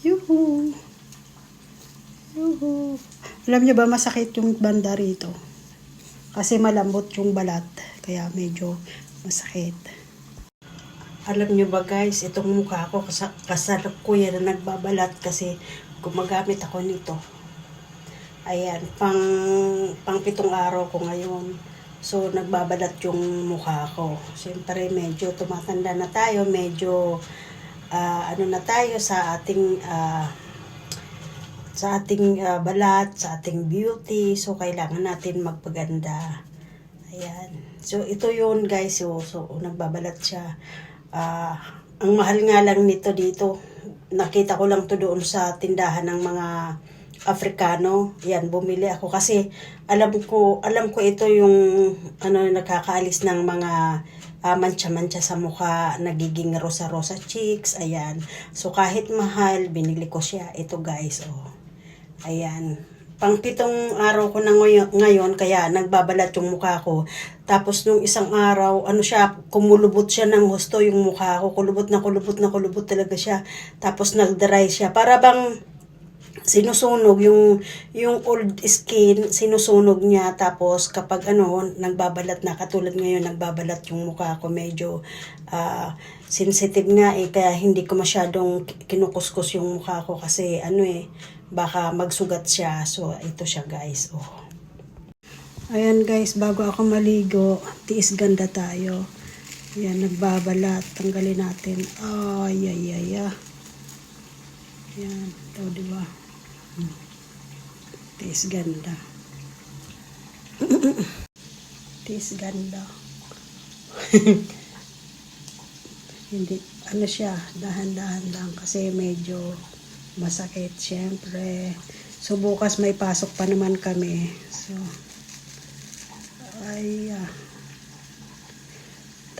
Yuhu. Yuhu. Alam niyo ba masakit yung banda rito? Kasi malambot yung balat. Kaya medyo masakit. Alam niyo ba guys, itong mukha ko kasa- kasalukuyan na nagbabalat kasi gumagamit ako nito. Ayan, pang, pang pitong araw ko ngayon. So, nagbabalat yung mukha ko. Siyempre, medyo tumatanda na tayo. Medyo, ah, ano na tayo sa ating, ah, sa ating ah, balat, sa ating beauty. So, kailangan natin magpaganda. Ayan. So, ito yun guys. So, so nagbabalat siya. Ah, ang mahal nga lang nito dito. Nakita ko lang to doon sa tindahan ng mga Afrikano. Yan, bumili ako kasi alam ko, alam ko ito yung ano nakakaalis ng mga ah, mancha-mancha sa mukha, nagiging rosa-rosa cheeks, ayan. So kahit mahal, binili ko siya. Ito guys, oh. Ayan. Pang pitong araw ko na ngayon, kaya nagbabalat yung mukha ko. Tapos nung isang araw, ano siya, kumulubot siya ng gusto yung mukha ko. Kulubot na kulubot na kulubot talaga siya. Tapos nag-dry siya. Para bang sinusunog yung yung old skin sinusunog niya tapos kapag ano nagbabalat na katulad ngayon nagbabalat yung mukha ko medyo ah, sensitive nga eh kaya hindi ko masyadong kinukuskus yung mukha ko kasi ano eh baka magsugat siya so ito siya guys oh Ayan guys, bago ako maligo, tiis ganda tayo. Ayan, nagbabalat. Tanggalin natin. Ay, ay, ay, ay. Ayan, ito, di ba? Hmm. Tiis ganda. tiis ganda. Hindi, ano siya, dahan-dahan lang kasi medyo masakit syempre. So bukas may pasok pa naman kami. So, ay, ah.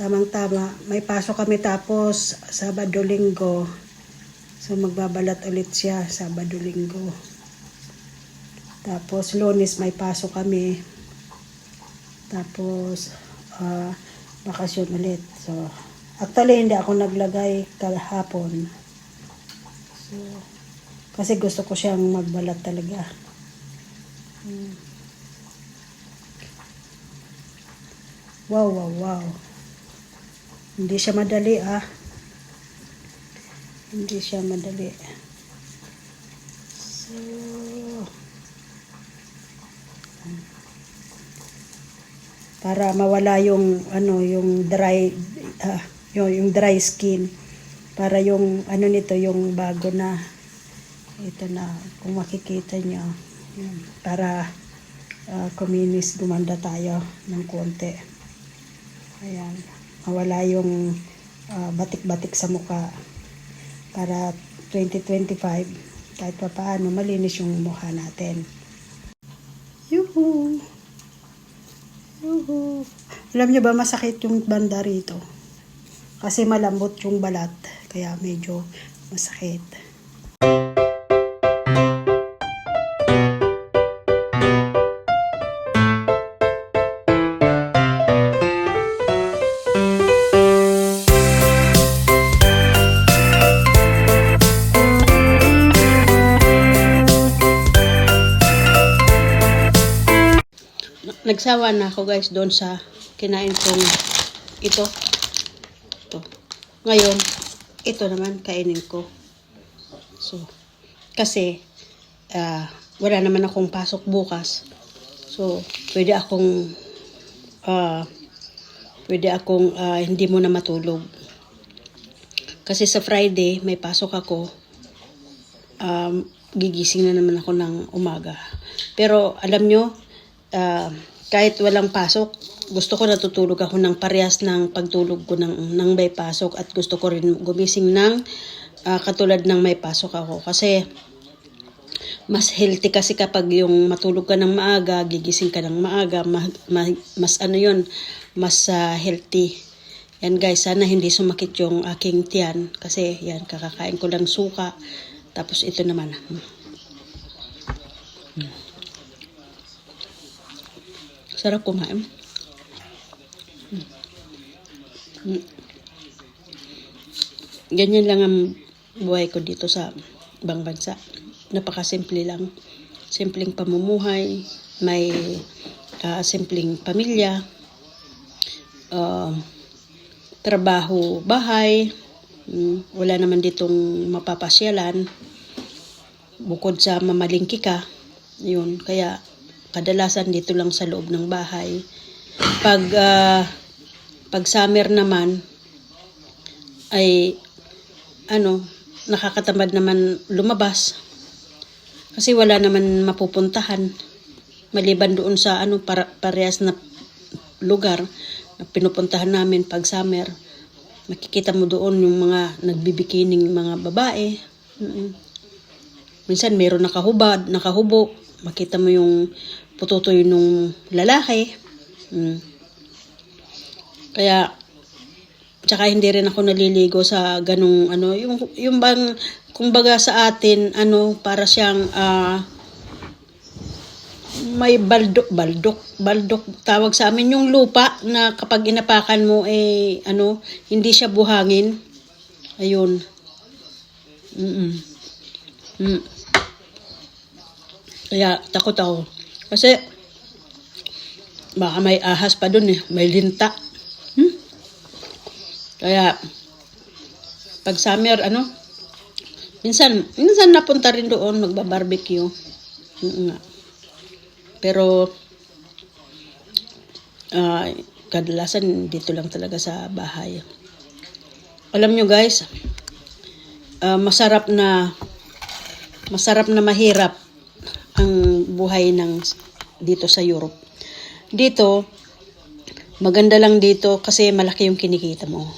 Tamang-tama. May pasok kami tapos Sabado Linggo. So magbabalat ulit siya Sabado Linggo. Tapos Lunes may pasok kami. Tapos ah, bakasyon ulit. So actually hindi ako naglagay kahapon. So kasi gusto ko siyang magbalat talaga. Hmm. Wow, wow, wow. Hindi siya madali ah. Hindi siya madali. So, para mawala yung ano yung dry ah, yung, yung dry skin para yung ano nito yung bago na ito na kung makikita nyo para uh, kuminis gumanda tayo ng konti Ayan. Mawala yung ah, batik-batik sa mukha. Para 2025, kahit pa paano, malinis yung mukha natin. Yuhu! Yuhu! Alam niyo ba masakit yung banda rito? Kasi malambot yung balat. Kaya medyo masakit. Nagsawa na ako guys doon sa kinain kong ito. Ito. Ngayon, ito naman kainin ko. So, kasi ah, wala naman akong pasok bukas. So, pwede akong ah, pwede akong ah, hindi mo na matulog. Kasi sa Friday, may pasok ako. Um, gigising na naman ako ng umaga. Pero alam nyo, ah, kahit walang pasok, gusto ko natutulog ako ng parehas ng pagtulog ko ng, ng may pasok at gusto ko rin gumising ng ah, katulad ng may pasok ako. Kasi mas healthy kasi kapag yung matulog ka ng maaga, gigising ka ng maaga, ma- ma- mas ano yun, mas ah, healthy. Yan guys, sana hindi sumakit yung aking tiyan kasi yan, kakakain ko lang suka. Tapos ito naman. hmm. Sarap kumain. Hmm. Hmm. Ganyan lang ang buhay ko dito sa ibang bansa. Napakasimple lang. Simpleng pamumuhay, may ah, simpleng pamilya, ah, trabaho, bahay, mm, wala naman ditong mapapasyalan bukod sa mamalingki ka. Yun, kaya kadalasan dito lang sa loob ng bahay. Pag ah, pag summer naman ay ano, nakakatamad naman lumabas. Kasi wala naman mapupuntahan. Maliban doon sa ano para, parehas na lugar na pinupuntahan namin pag summer. Makikita mo doon yung mga nagbibikining mga babae. Minsan meron nakahubad, nakahubo. Makita mo yung pututoy nung lalaki. Mm. Kaya tsaka hindi rin ako naliligo sa ganung ano yung yung bang kumbaga sa atin ano para siyang ah, may baldok baldok baldok tawag sa amin. Yung lupa na kapag inapakan mo eh ano hindi siya buhangin. Ayun. Mm mm kaya takot ako kasi baka may ahas pa dun eh may linta hmm? Kaya, pag summer, ano, minsan, minsan napunta rin doon, magba-barbecue. Mm, nga. Pero, ah, kadalasan dito lang talaga sa bahay. Alam nyo guys, ah, masarap na, masarap na mahirap buhay ng dito sa Europe. Dito, maganda lang dito kasi malaki yung kinikita mo.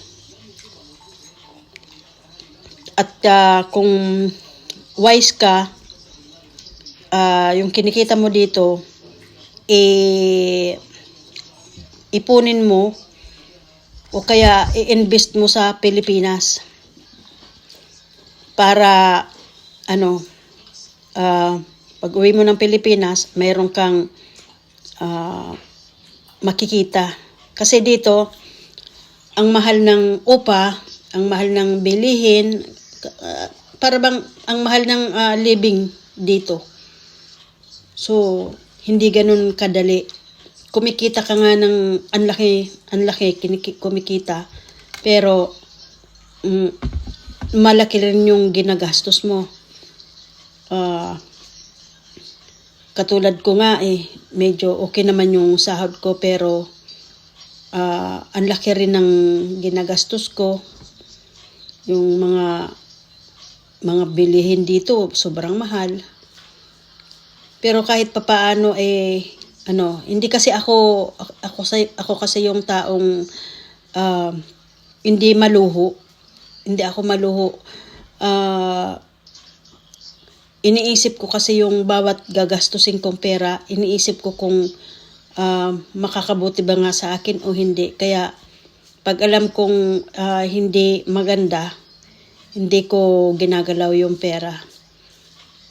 At ah, kung wise ka, ah, yung kinikita mo dito, eh, ipunin mo o kaya i-invest mo sa Pilipinas para ano ah, pag uwi mo ng Pilipinas mayroon kang ah, makikita kasi dito ang mahal ng upa ang mahal ng bilihin ah, para bang ang mahal ng ah, living dito so hindi ganun kadali kumikita ka nga ng ang laki, ang laki kiniki- kumikita. Pero, mm, malaki rin yung ginagastos mo. Ah, katulad ko nga eh, medyo okay naman yung sahod ko pero ah, ang laki rin ng ginagastos ko. Yung mga mga bilihin dito sobrang mahal. Pero kahit papaano eh ano, hindi kasi ako ako sa ako kasi yung taong um, hindi maluho. Hindi ako maluho. Ah, iniisip ko kasi yung bawat gagastusin kong pera, iniisip ko kung ah, makakabuti ba nga sa akin o hindi. Kaya pag alam kong ah, hindi maganda, hindi ko ginagalaw yung pera.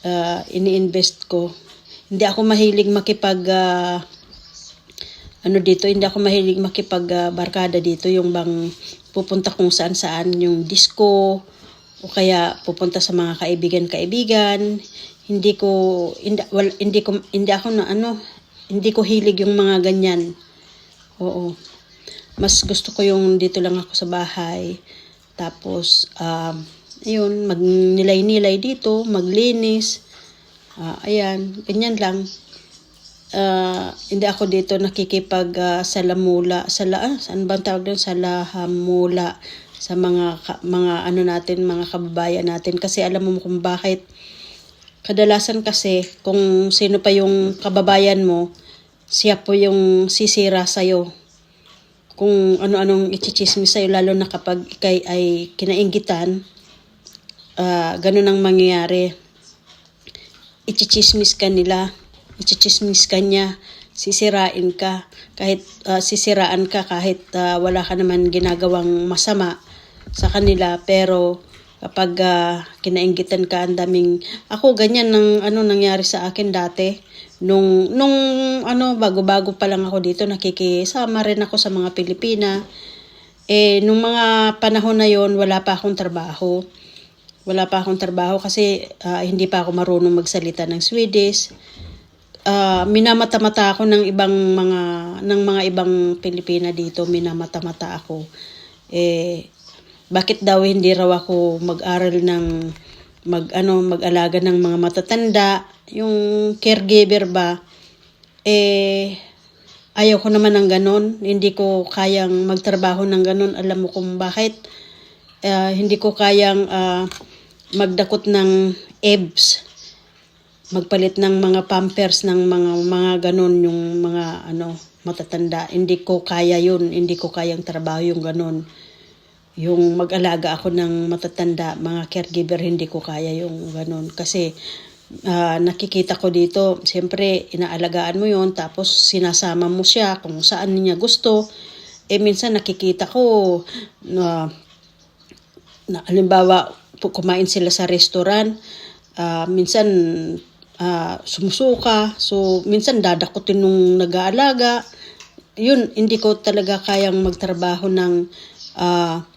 Ah, ini-invest ko. Hindi ako mahilig makipag ah, ano dito, hindi ako mahilig makipag ah, barkada dito, yung bang pupunta kung saan saan, yung disco, o kaya pupunta sa mga kaibigan-kaibigan. Hindi ko, hindi, wal, hindi ko, hindi ako na ano, hindi ko hilig yung mga ganyan. Oo. Mas gusto ko yung dito lang ako sa bahay. Tapos, um, ayun, magnilay-nilay dito, maglinis. Ah, ayan, ganyan lang. Ah, hindi ako dito nakikipag ah, salamula, sala, ah, saan ba tawag doon? Salahamula sa mga mga ano natin, mga kababayan natin. Kasi alam mo kung bakit. Kadalasan kasi kung sino pa yung kababayan mo, siya po yung sisira sa'yo. Kung ano-anong ichichismis sa'yo, lalo na kapag ikay ay kinaingitan, ah ganun ang mangyayari. Ichichismis ka nila, ichichismis ka niya, sisirain ka, kahit ah, sisiraan ka kahit ah, wala ka naman ginagawang masama sa kanila, pero kapag ah, kinaingitan ka, ang daming, ako ganyan ng ano nangyari sa akin dati, nung, nung ano, bago-bago pa lang ako dito, nakikisama rin ako sa mga Pilipina, eh, nung mga panahon na yon wala pa akong trabaho. Wala pa akong trabaho kasi ah, hindi pa ako marunong magsalita ng Swedish. Ah, minamata-mata ako ng ibang mga ng mga ibang Pilipina dito, minamata-mata ako. Eh bakit daw hindi raw ako mag-aral ng mag ano mag-alaga ng mga matatanda, yung caregiver ba? Eh ayaw ko naman ng ganon. Hindi ko kayang magtrabaho ng ganon. Alam mo kung bakit? Ah, hindi ko kayang ah, magdakot ng EBS magpalit ng mga pampers ng mga mga ganon yung mga ano matatanda hindi ko kaya yun hindi ko kayang trabaho yung ganon yung mag-alaga ako ng matatanda mga caregiver hindi ko kaya yung ganon kasi ah, nakikita ko dito siyempre inaalagaan mo yon tapos sinasama mo siya kung saan niya gusto. Eh minsan nakikita ko na na halimbawa kumain sila sa restaurant ah, minsan ah, sumusuka. So minsan dadakutin nung nag-aalaga. Yun hindi ko talaga kayang magtrabaho ng ah,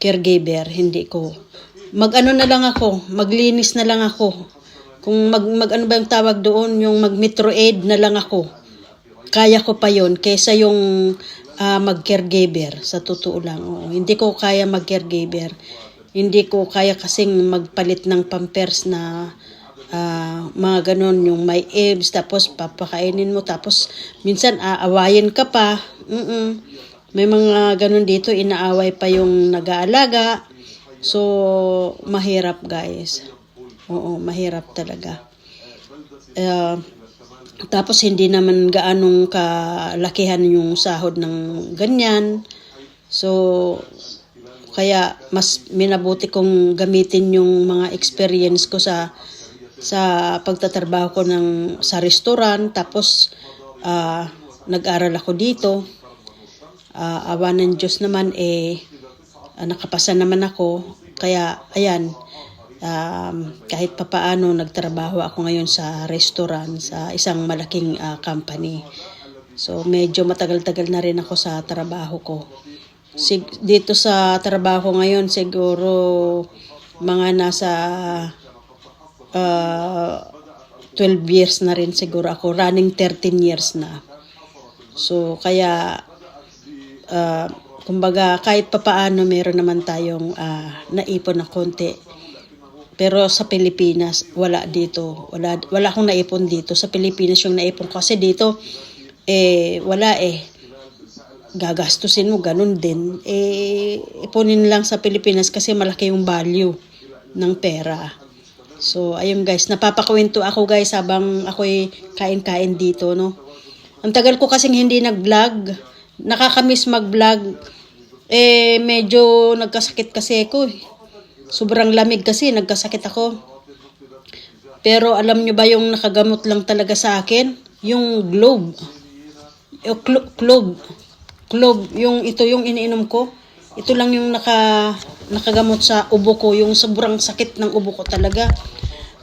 caregiver hindi ko mag-ano na lang ako maglinis na lang ako kung mag, mag ano ba yung tawag doon yung mag metro aid na lang ako kaya ko pa yon kaysa yung ah, mag-caregiver sa totoo lang. Oo. Hindi ko kaya mag-caregiver. Hindi ko kaya kasing magpalit ng pampers na ah, mga ganon yung may EBS tapos papakainin mo tapos minsan aawayin ka pa. Mm-mm. May mga ganon dito inaaway pa yung nag-aalaga. So mahirap guys. Oo, mahirap talaga. Ah, tapos hindi naman gaanong kalakihan yung sahod ng ganyan. So, kaya mas minabuti kong gamitin yung mga experience ko sa sa pagtatrabaho ko ng sa restaurant tapos ah, nag-aral ako dito. Ah, awa ng Diyos naman eh ah, nakapasa naman ako. Kaya ayan, um, kahit papaano nagtrabaho ako ngayon sa restaurant sa isang malaking ah, company. So medyo matagal-tagal na rin ako sa trabaho ko. Sig- dito sa trabaho ngayon siguro mga nasa ah, 12 years na rin siguro ako. Running 13 years na. So kaya ah, kumbaga kahit papaano meron naman tayong ah, naipon na konti. Pero sa Pilipinas, wala dito. Wala, wala akong naipon dito. Sa Pilipinas yung naipon ko. Kasi dito, eh, wala eh. Gagastusin mo, ganun din. Eh, ipunin lang sa Pilipinas kasi malaki yung value ng pera. So, ayun guys, napapakwento ako guys habang ako'y kain-kain dito, no. Ang tagal ko kasing hindi nag-vlog. Nakakamiss mag-vlog. Eh, medyo nagkasakit kasi ako eh. Sobrang lamig kasi, nagkasakit ako. Pero alam nyo ba yung nakagamot lang talaga sa akin? Yung globe. Yung clo- clove. Clove, yung ito yung iniinom ko. Ito lang yung naka, nakagamot sa ubo ko, yung sobrang sakit ng ubo ko talaga.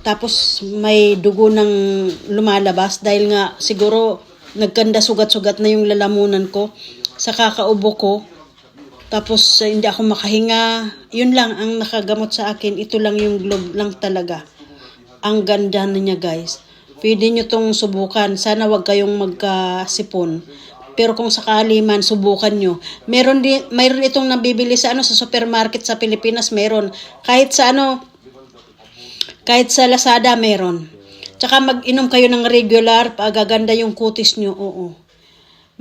Tapos may dugo ng lumalabas dahil nga siguro nagkanda sugat-sugat na yung lalamunan ko sa kakaubo ko. Tapos eh, hindi ako makahinga. Yun lang ang nakagamot sa akin. Ito lang yung globe lang talaga. Ang ganda na niya guys. Pwede nyo tong subukan. Sana wag kayong magkasipon. Pero kung sakali man, subukan nyo. Meron, din, mayroon itong nabibili sa ano sa supermarket sa Pilipinas. Meron. Kahit sa ano, kahit sa Lazada meron. Tsaka mag-inom kayo ng regular, pagaganda yung kutis nyo. Oo.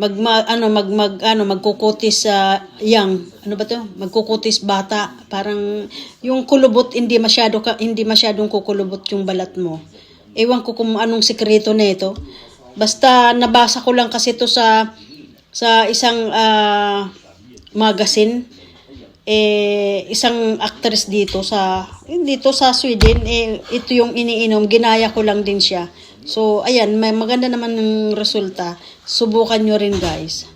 Mag, ma- ano mag mag ano magkukutis sa young ano ba to? Magkukutis bata. Parang yung kulubot hindi masyado ka, hindi masyadong kukulubot yung balat mo. Ewan ko kung anong sikreto nito basta nabasa ko lang kasi to sa sa isang ah, magazine eh isang actress dito sa dito sa Sweden eh ito yung iniinom ginaya ko lang din siya. So ayan may maganda naman ng resulta. Subukan nyo rin guys